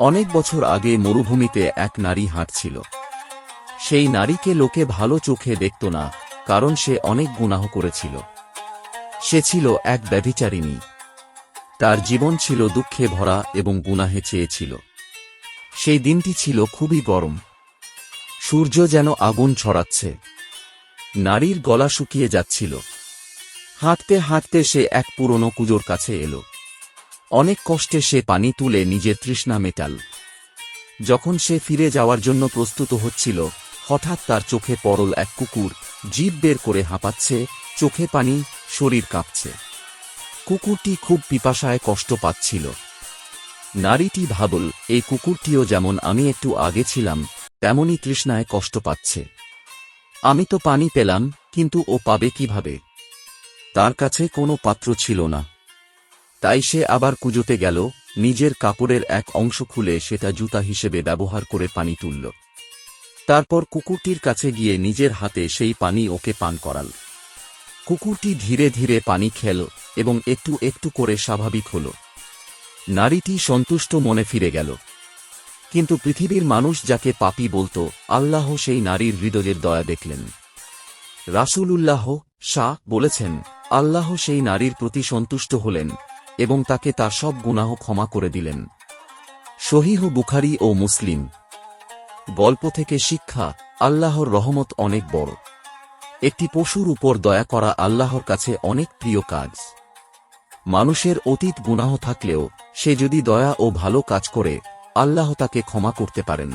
অনেক বছর আগে মরুভূমিতে এক নারী হাঁটছিল। সেই নারীকে লোকে ভালো চোখে দেখত না, কারণ সে অনেক গুনাহ করেছিল। সে ছিল এক ব্যভিচারিণী। তার জীবন ছিল দুঃখে ভরা এবং গুনাহে চেয়েছিল। সেই দিনটি ছিল খুবই গরম। সূর্য যেন আগুন ছড়াচ্ছে। নারীর গলা শুকিয়ে যাচ্ছিল। হাঁটতে হাঁটতে সে এক পুরনো কুজোর কাছে এলো। অনেক কষ্টে সে পানি তুলে নিজের তৃষ্ণা মেটাল। যখন সে ফিরে যাওয়ার জন্য প্রস্তুত হচ্ছিল, হঠাৎ তার চোখে পরল এক কুকুর জীব বের করে হাঁপাচ্ছে, চোখে পানি, শরীর কাঁপছে। কুকুরটি খুব পিপাসায় কষ্ট পাচ্ছিল। নারীটি ভাবল, এই কুকুরটিও যেমন আমি একটু আগে ছিলাম, তেমনই তৃষ্ণায় কষ্ট পাচ্ছে। আমি তো পানি পেলাম, কিন্তু ও পাবে কীভাবে? তার কাছে কোনো পাত্র ছিল না। তাই সে আবার কুজোতে গেল, নিজের কাপড়ের এক অংশ খুলে সেটা জুতা হিসেবে ব্যবহার করে পানি তুলল। তারপর কুকুরটির কাছে গিয়ে নিজের হাতে সেই পানি ওকে পান করাল। কুকুরটি ধীরে ধীরে পানি খেল এবং একটু একটু করে স্বাভাবিক হল। নারীটি সন্তুষ্ট মনে ফিরে গেল। কিন্তু পৃথিবীর মানুষ যাকে পাপী বলতো, আল্লাহ সেই নারীর হৃদয়ের দয়া দেখলেন। রাসূলুল্লাহ শাহ বলেছেন, আল্লাহ সেই নারীর প্রতি সন্তুষ্ট হলেন। এবং তাকে তার সব গুনাহ ক্ষমা করে দিলেন। শহীহ বুখারি ও মুসলিম। গল্প থেকে শিক্ষা, আল্লাহর রহমত অনেক বড়। একটি পশুর উপর দয়া করা আল্লাহর কাছে অনেক প্রিয় কাজ। মানুষের অতীত গুনাহ থাকলেও সে যদি দয়া ও ভালো কাজ করে, আল্লাহ তাকে ক্ষমা করতে পারেন।